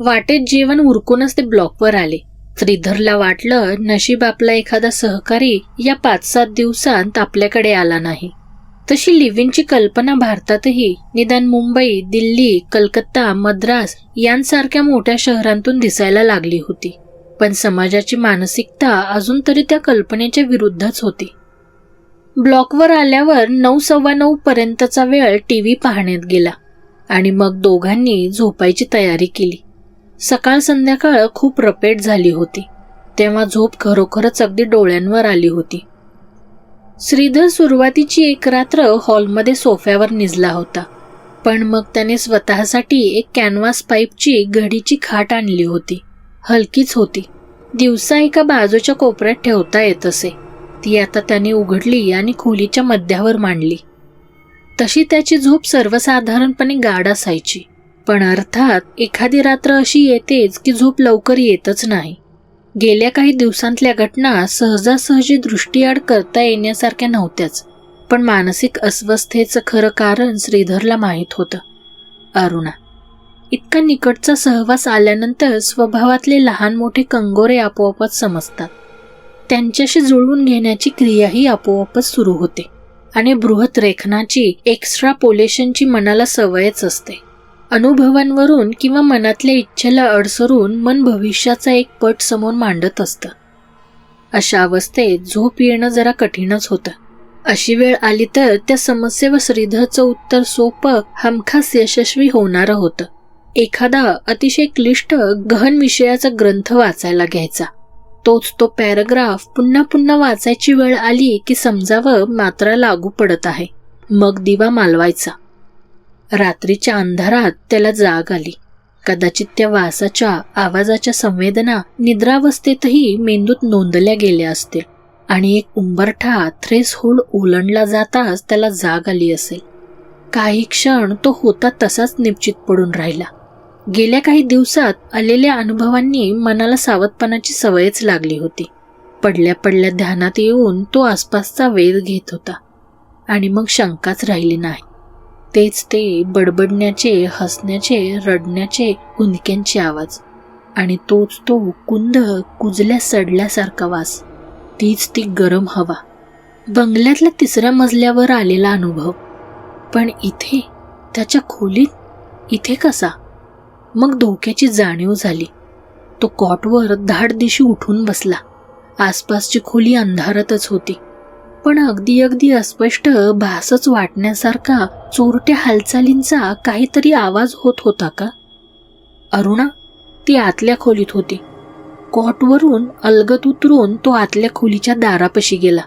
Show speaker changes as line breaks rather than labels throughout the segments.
वाटेत जेवण उरकूनच ते ब्लॉकवर आले. श्रीधरला वाटलं नशीब आपला एखादा सहकारी या पाच सात दिवसांत आपल्याकडे आला नाही. तशी लिव्हिंगची कल्पना भारतातही निदान मुंबई दिल्ली कलकत्ता मद्रास यांसारख्या मोठ्या शहरांतून दिसायला लागली होती. पण समाजाची मानसिकता अजून तरी त्या कल्पनेच्या विरुद्धच होती. ब्लॉकवर आल्यावर नऊ सव्वा नऊ पर्यंतचा वेळ टीव्ही पाहण्यात गेला आणि मग दोघांनी झोपायची तयारी केली. सकाळ संध्याकाळ खूप रपेट झाली होती. तेव्हा झोप खरोखरच अगदी डोळ्यांवर आली होती. श्रीधर सुरुवातीची एक रात्र हॉलमध्ये सोफ्यावर निजला होता. पण मग त्याने स्वतःसाठी एक कॅनव्हास पाईपची घडीची खाट आणली होती. हलकीच होती. दिवसा एका बाजूच्या कोपऱ्यात ठेवता येत असे. ती आता त्याने उघडली आणि खोलीच्या मध्यावर मांडली. तशी त्याची झोप सर्वसाधारणपणे गाढ असायची. पण अर्थात एखादी रात्र अशी येतेच की झोप लवकर येतच नाही. गेल्या काही दिवसांतल्या घटना सहजासहजी दृष्टीआड करता येण्यासारख्या नव्हत्याच पण मानसिक अस्वस्थेचं खरं कारण श्रीधरला माहीत होतं. अरुणा इतका निकटचा सहवास आल्यानंतर स्वभावातले लहान मोठे कंगोरे आपोआपच समजतात. त्यांच्याशी जुळवून घेण्याची क्रियाही आपोआपच सुरू होते आणि बृहत रेखनाची एक्स्ट्रापोलेशनची मनाला सवयच असते. अनुभवांवरून किंवा मनातल्या इच्छेला अडसरून मन भविष्याचा एक पट समोर मांडत असतं. अशा अवस्थेत झोप येणं जरा कठीणच होतं. अशी वेळ आली तर त्या समस्येवर श्रीधरचं उत्तर सोपं हमखास यशस्वी होणारं होतं. एखादा अतिशय क्लिष्ट गहन विषयाचा ग्रंथ वाचायला घ्यायचा. तोच तो पॅराग्राफ पुन्हा पुन्हा वाचायची वेळ आली की समजावं मात्रा लागू पडत आहे. मग दिवा मालवायचा. रात्रीच्या अंधारात त्याला जाग आली. कदाचित त्या वासाच्या आवाजाच्या संवेदना निद्रावस्थेतही मेंदूत नोंदल्या गेल्या असतील आणि एक उंबरठा थ्रेस होल ओलंडला जाताच त्याला जाग आली असेल. काही क्षण तो होता तसाच निश्चित पडून राहिला. गेल्या काही दिवसात आलेल्या अनुभवांनी मनाला सावधपणाची सवयच लागली होती. पडल्या पडल्या ध्यानात येऊन तो आसपासचा वेध घेत होता आणि मग शंकाच राहिली नाही. तेच ते बडबडण्याचे हसण्याचे रडण्याचे हुंदक्यांचे आवाज. आणि तोच तो कुंद कुजल्या सडल्यासारखा वास. तीच ती गरम हवा. बंगल्यातल्या तिसऱ्या मजल्यावर आलेला अनुभव. पण इथे? त्याच्या खोलीत? इथे कसा? मग धोक्याची जाणीव झाली. तो कॉटवर धाड दिशी उठून बसला. आसपासची खोली अंधारातच होती. पण अगदी अगदी अस्पष्ट भासच वाटण्यासारखा चोरट्या हालचालींचा काहीतरी आवाज होत होता का? अरुणा ती आतल्या खोलीत होती. कॉटवरून अलगत उतरून तो आतल्या खोलीच्या दारापाशी गेला.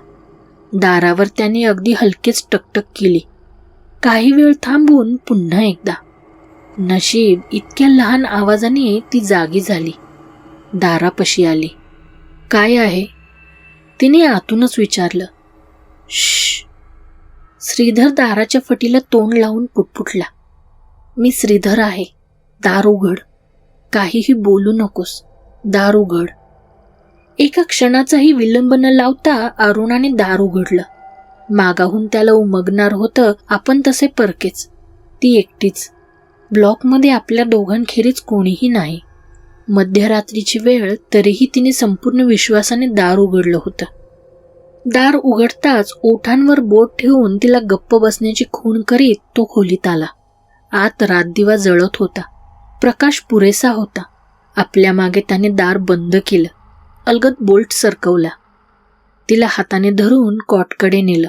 दारावर त्याने अगदी हलकेच टकटक केली. काही वेळ थांबून पुन्हा एकदा. नशीब इतक्या लहान आवाजाने ती जागी झाली. दारापाशी आली. काय आहे? तिने आतूनच विचारलं. श्रीधर दाराच्या फटीला तोंड लावून पुटपुटला. मी श्रीधर आहे दार उघड काहीही बोलू नकोस दार उघड एका क्षणाचाही विलंब न लावता अरुणाने दार उघडलं मागाहून त्याला उमगणार होतं आपण तसे परकेच. ती एकटीच. ब्लॉकमध्ये आपल्या दोघांखेरीज कोणीही नाही. मध्यरात्रीची वेळ तरीही तिने संपूर्ण विश्वासाने दार उघडलं होतं. दार उघडताच ओठांवर बोट ठेवून तिला गप्प बसण्याची खूण करीत तो खोलीत आला. आत रातदिवा जळत होता. प्रकाश पुरेसा होता. आपल्या मागे त्याने दार बंद केलं. अलगत बोल्ट सरकवला. तिला हाताने धरून कॉटकडे नेलं.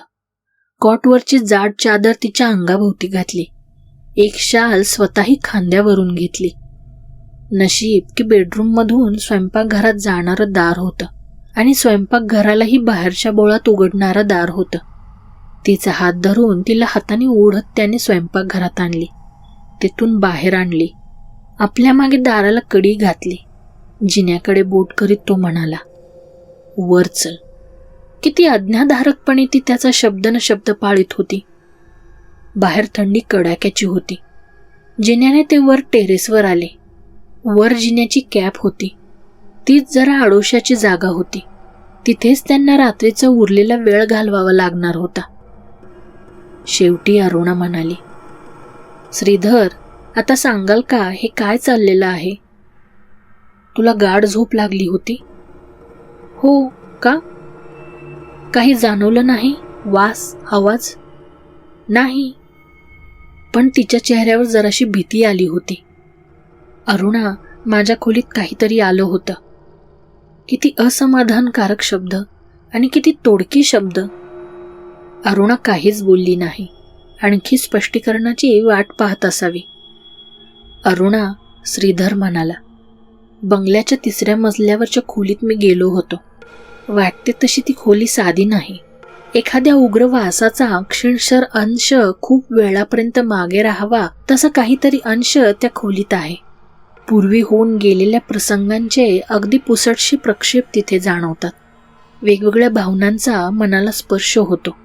कॉटवरची जाड चादर तिच्या अंगाभोवती घातली. एक शाल स्वतःही खांद्यावरून घेतली. नशीब की बेडरूममधून स्वयंपाकघरात जाणारं दार होतं. आणि स्वयंपाकघरालाही बाहेरच्या बोळात उघडणारं दार होतं. तिचा हात धरून तिला हाताने ओढत त्याने स्वयंपाकघरात आणली. तिथून बाहेर आणली. आपल्या मागे दाराला कडी घातली. जिन्याकडे बोट करीत तो म्हणाला वर चल. किती अज्ञाधारकपणे ती त्याचा शब्द न शब्द पाळीत होती. बाहेर थंडी कडाक्याची होती. जिन्याने ते वर टेरेसवर आले. वर जिन्याची कॅप होती. तीच जरा आडोशाची जागा होती. तिथेच त्यांना रात्रीचा उरलेला वेळ घालवावा लागणार होता. शेवटी अरुणा म्हणाली श्रीधर आता सांगाल का हे काय चाललेलं आहे? तुला गाढ झोप लागली होती? हो का? काही जाणवलं नाही? वास आवाज? नाही. पण तिच्या चेहऱ्यावर जराशी भीती आली होती. अरुणा माझ्या खोलीत काहीतरी आलं होतं. किती असमाधानकारक शब्द आणि किती तोडकी शब्द. अरुणा काहीच बोलली नाही. आणखी स्पष्टीकरणाची वाट पाहत असावी. अरुणा श्रीधर म्हणाला बंगल्याच्या तिसऱ्या मजल्यावरच्या खोलीत मी गेलो होतो. वाटते तशी ती खोली साधी नाही. एखाद्या उग्र वासाचा क्षीणशर अंश खूप वेळापर्यंत मागे राहावा तसा काहीतरी अंश त्या खोलीत आहे. पूर्वी होऊन गेलेल्या प्रसंगांचे अगदी पुसटशी प्रक्षेप तिथे जाणवतात. वेगवेगळ्या भावनांचा मनाला स्पर्श होतो.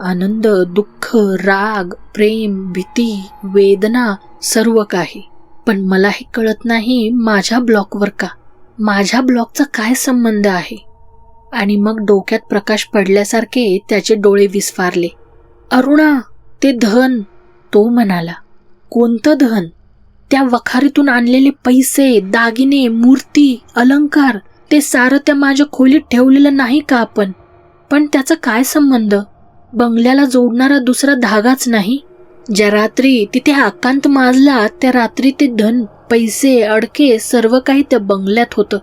आनंद दुःख राग प्रेम भीती वेदना सर्व काही. पण मला हे कळत नाही माझ्या ब्लॉकवर का? माझ्या ब्लॉकचा काय संबंध आहे? आणि मग डोक्यात प्रकाश पडल्यासारखे त्याचे डोळे विस्फारले. अरुणा ते धन तो म्हणाला. कोणतं धन? त्या वखारीतून आणलेले पैसे दागिने मूर्ती अलंकार ते सारं त्या माझ्या खोलीत ठेवलेलं नाही का आपण? पण त्याचा काय संबंध? बंगल्याला जोडणारा दुसरा धागाच नाही? ज्या रात्री तिथे आकांत माजला त्या रात्री ते धन पैसे अडके सर्व काही त्या बंगल्यात होतं.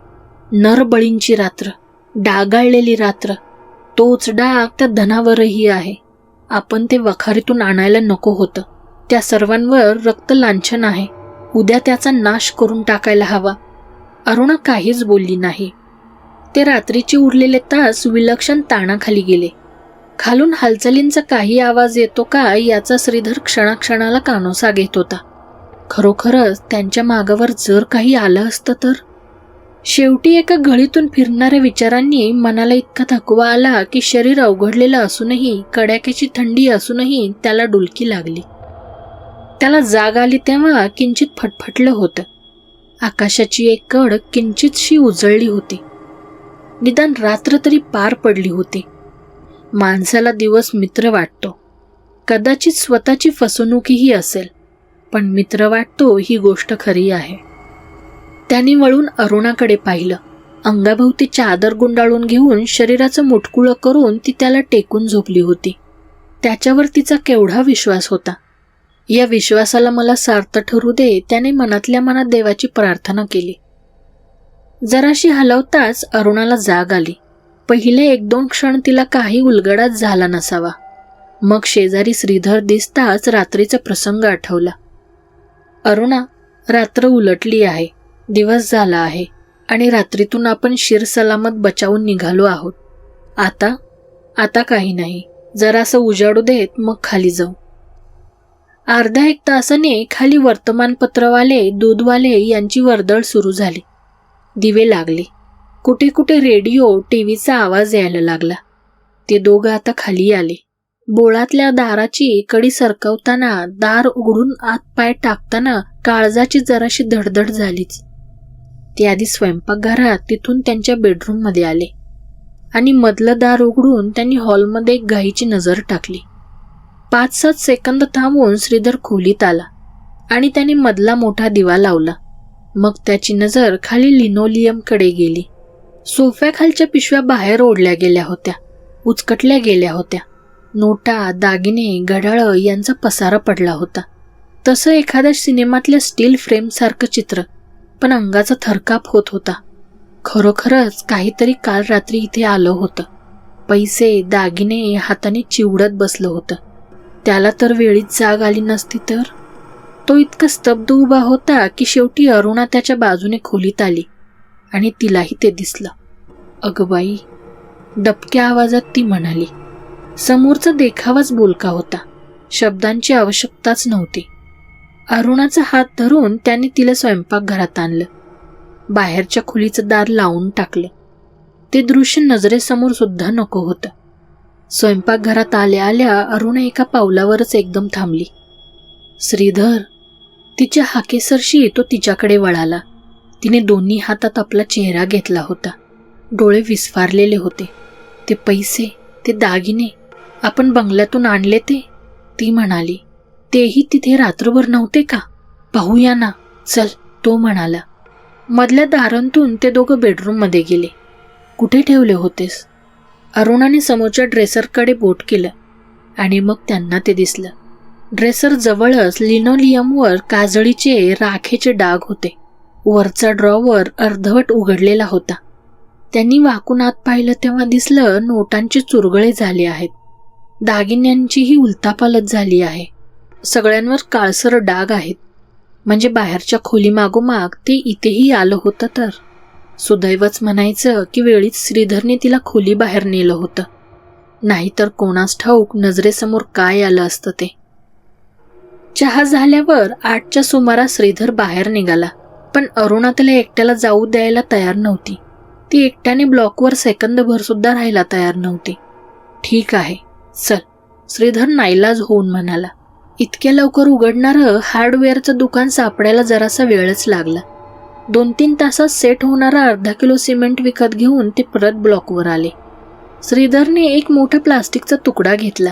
नरबळींची रात्र डागाळलेली रात्र. तोच डाग त्या धनावरही आहे. आपण ते वखारीतून आणायला नको होतं. त्या सर्वांवर रक्त लांछन आहे. उद्या त्याचा नाश करून टाकायला हवा. अरुणा काहीच बोलली नाही. ते रात्रीचे उरलेले तास विलक्षण ताणाखाली गेले. खालून हालचालींचा काही आवाज येतो का याचा श्रीधर क्षणाक्षणाला कानोसा घेत होता. खरोखरच त्यांच्या मागावर जर काही आलं असतं तर? शेवटी एका गळीतून फिरणाऱ्या विचारांनी मनाला इतका थकवा आला की शरीर अवघडलेलं असूनही कड्याक्याची थंडी असूनही त्याला डुलकी लागली. त्याला जाग आली तेव्हा किंचित फटफटलं होतं. आकाशाची एक कड किंचितशी उजळली होती. निदान रात्र तरी पार पडली होती. माणसाला दिवस मित्र वाटतो. कदाचित स्वतःची फसवणुकीही असेल पण मित्र वाटतो ही गोष्ट खरी आहे. त्याने वळून अरुणाकडे पाहिलं. अंगाभोवती चादर गुंडाळून घेऊन शरीराचं मुटकुळं करून ती त्याला टेकून झोपली होती. त्याच्यावर तिचा केवढा विश्वास होता. या विश्वासाला मला सार्थ ठरू दे त्याने मनातल्या मनात देवाची प्रार्थना केली. जराशी हलवताच अरुणाला जाग आली. पहिले एक दोन क्षण तिला काही उलगडाच झाला नसावा. मग शेजारी श्रीधर दिसताच रात्रीचा प्रसंग आठवला. अरुणा रात्र उलटली आहे. दिवस झाला आहे. आणि रात्रीतून आपण शिर सलामत बचावून निघालो आहोत. आता आता काही नाही. जरासं उजाडू देत मग खाली जाऊ. अर्धा एक तासाने खाली वर्तमानपत्रवाले दूधवाले यांची वर्दळ सुरू झाली. दिवे लागले. कुठे कुठे रेडिओ टीव्हीचा आवाज यायला लागला. ते दोघं आता खाली आले. बोळातल्या दाराची कडी सरकवताना दार उघडून आत पाय टाकताना काळजाची जराशी धडधड झालीच. ते आधी स्वयंपाकघरात तिथून त्यांच्या बेडरूममध्ये आले. आणि मधलं दार उघडून त्यांनी हॉलमध्ये एक घाईची नजर टाकली. पाच सात सेकंद थांबून श्रीधर खोलीत आला आणि त्याने मधला मोठा दिवा लावला. मग त्याची नजर खाली लिनोलियमकडे गेली. सोफ्याखालच्या पिशव्या बाहेर ओढल्या गेल्या होत्या उचकटल्या गेल्या होत्या. नोटा दागिने घड्याळं यांचा पसारा पडला होता. तसं एखाद्या सिनेमातल्या स्टील फ्रेमसारखं चित्र पण अंगाचा थरकाप होत होता. खरोखरच काहीतरी काल रात्री इथे आलं होतं. पैसे दागिने हाताने चिवडत बसलं होतं. त्याला तर वेळीच जाग आली नसती तर. तो इतका स्तब्ध उभा होता की शेवटी अरुणा त्याच्या बाजूने खोलीत आली आणि तिलाही ते दिसलं. अगं बाई दबक्या आवाजात ती म्हणाली समोरचा देखावाच बोलका होता. शब्दांची आवश्यकताच नव्हती. अरुणाचा हात धरून त्याने तिला स्वयंपाकघरात आणलं. बाहेरच्या खोलीचं दार लावून टाकलं. ते दृश्य नजरेसमोर सुद्धा नको होतं. स्वयंपाकघरात आल्या आल्या अरुणा एका पावलावरच एकदम थांबली. श्रीधर तिच्या हाकेसरशी तो तिच्याकडे वळाला. तिने दोन्ही हातात आपला चेहरा घेतला होता. डोळे विस्फारलेले होते. ते पैसे ते दागिने आपण बंगल्यातून आणले ते ती म्हणाली. तेही तिथे रात्रभर नव्हते का? पाहूया ना. चल तो म्हणाला. मधल्या दारांतून ते दोघं बेडरूममध्ये गेले. कुठे ठेवले होतेस? अरुणाने समोरच्या ड्रेसरकडे बोट केलं आणि मग त्यांना ते दिसलं. ड्रेसर जवळच लिनोलियमवर काजळीचे राखेचे डाग होते. वरचा ड्रॉवर अर्धवट उघडलेला होता. त्यांनी वाकून आत पाहिलं तेव्हा दिसलं नोटांचे चुरगळे झाले आहेत. दागिन्यांचीही उलतापालत झाली आहे. सगळ्यांवर काळसर डाग आहेत. म्हणजे बाहेरच्या खोलीमागोमाग ते इथेही आलं होतं तर. सुदैवच म्हणायचं की वेळीच श्रीधरने तिला खोली बाहेर नेलं होतं. नाहीतर कोणास ठाऊक नजरेसमोर काय आलं असतं ते. चहा झाल्यावर आठच्या सुमारास श्रीधर बाहेर निघाला पण अरुणा त्याला एकट्याला जाऊ द्यायला तयार नव्हती. ती एकट्याने ब्लॉकवर सेकंदभर सुद्धा राहायला तयार नव्हती. ठीक आहे चल श्रीधर नाईलाज होऊन म्हणाला. इतक्या लवकर उघडणारं हार्डवेअरचं दुकान सापडायला जरासा वेळच लागला. दोन तीन तासात सेट होणारा अर्धा किलो सिमेंट विकत घेऊन ते परत ब्लॉकवर आले. श्रीधरने एक मोठा प्लास्टिकचा तुकडा घेतला.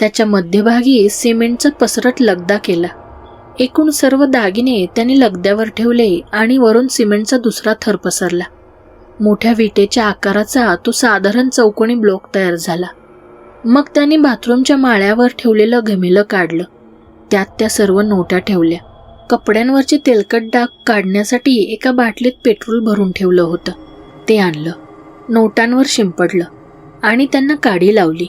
त्याच्या मध्यभागी सिमेंटचा पसरट लगदा केला. एकूण सर्व दागिने त्याने लगद्यावर ठेवले आणि वरून सिमेंटचा दुसरा थर पसरला. मोठ्या विटेच्या आकाराचा तो साधारण चौकोनी ब्लॉक तयार झाला. मग त्याने बाथरूमच्या माळ्यावर ठेवलेलं घमेलं काढलं. त्यात त्या सर्व नोटा ठेवल्या. कपड्यांवरचे तेलकट डाग काढण्यासाठी एका बाटलीत पेट्रोल भरून ठेवलं होतं. ते आणलं. नोटांवर शिंपडलं आणि त्यांना काडी लावली.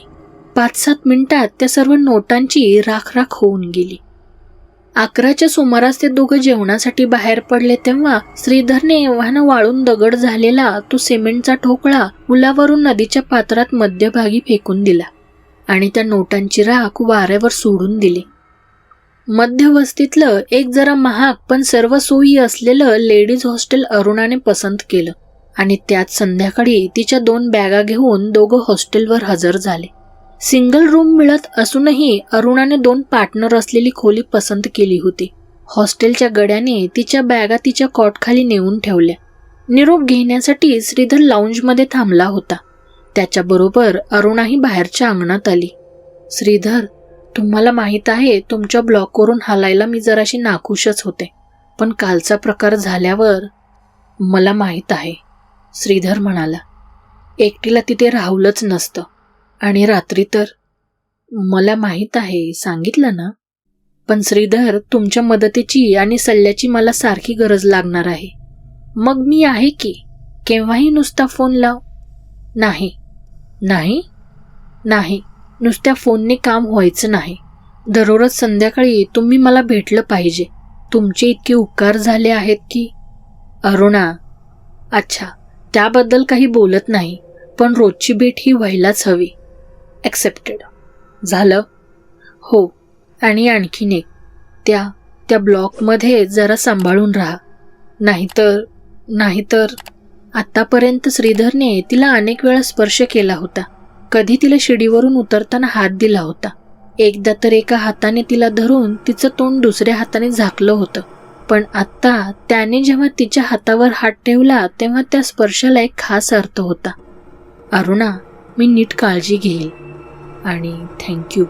पाच सात मिनिटात त्या सर्व नोटांची राख राख होऊन गेली. अकराच्या सुमारास ते दोघं जेवणासाठी बाहेर पडले तेव्हा श्रीधरने एव्हानं वाळून दगड झालेला तो सिमेंटचा ठोकळा पुलावरून नदीच्या पात्रात मध्यभागी फेकून दिला आणि त्या नोटांची राख वाऱ्यावर सोडून दिली. मध्यवस्तीतलं एक जरा महाग पण सर्व सोयी असलेलं लेडीज हॉस्टेल अरुणाने पसंत केलं. आणि त्यात संध्याकाळी तिच्या दोन बॅगा घेऊन दोघं हॉस्टेलवर हजर झाले. सिंगल रूम मिळत असूनही अरुणाने दोन पार्टनर असलेली खोली पसंत केली होती. हॉस्टेलच्या गड्याने तिच्या बॅगा तिच्या कॉटखाली नेऊन ठेवल्या. निरोप घेण्यासाठी श्रीधर लाऊंजमध्ये थांबला होता. त्याच्याबरोबर अरुणाही बाहेरच्या अंगणात आली. श्रीधर तुम्हाला माहीत आहे तुमच्या ब्लॉकवरून हलायला मी जराशी नाखुशच होते. पण कालचा प्रकार झाल्यावर मला माहीत आहे श्रीधर म्हणाला. एकटीला तिथे राहुलच नसतं. आणि रात्री तर मला माहीत आहे सांगितलं ना? पण श्रीधर तुमच्या मदतीची आणि सल्ल्याची मला सारखी गरज लागणार आहे. मग मी आहे की? केव्हाही नुसता फोन लाव. नाही. नाही. नाही. नुसत्या फोनने काम व्हायचं नाही. दररोज संध्याकाळी तुम्ही मला भेटलं पाहिजे. तुमचे इतके उपकार झाले आहेत की. अरुणा अच्छा त्याबद्दल काही बोलत नाही पण रोजची भेट ही व्हायलाच हवी. ॲक्सेप्टेड झालं? हो आणि आणखीन एक. त्या त्या ब्लॉकमध्ये जरा सांभाळून राहा. नाहीतर नाहीतर आत्तापर्यंत श्रीधरने तिला अनेक वेळा स्पर्श केला होता. कधी तिला शिडीवरून उतरताना हात दिला होता. एकदा तर एका हाताने तिला धरून तिचं तोंड दुसऱ्या हाताने झाकलं होतं. पण आत्ता त्याने जेव्हा तिच्या हातावर हात ठेवला तेव्हा त्या स्पर्शाला एक खास अर्थ होता. अरुणा मी नीट काळजी घेईल. आणि थँक्यू.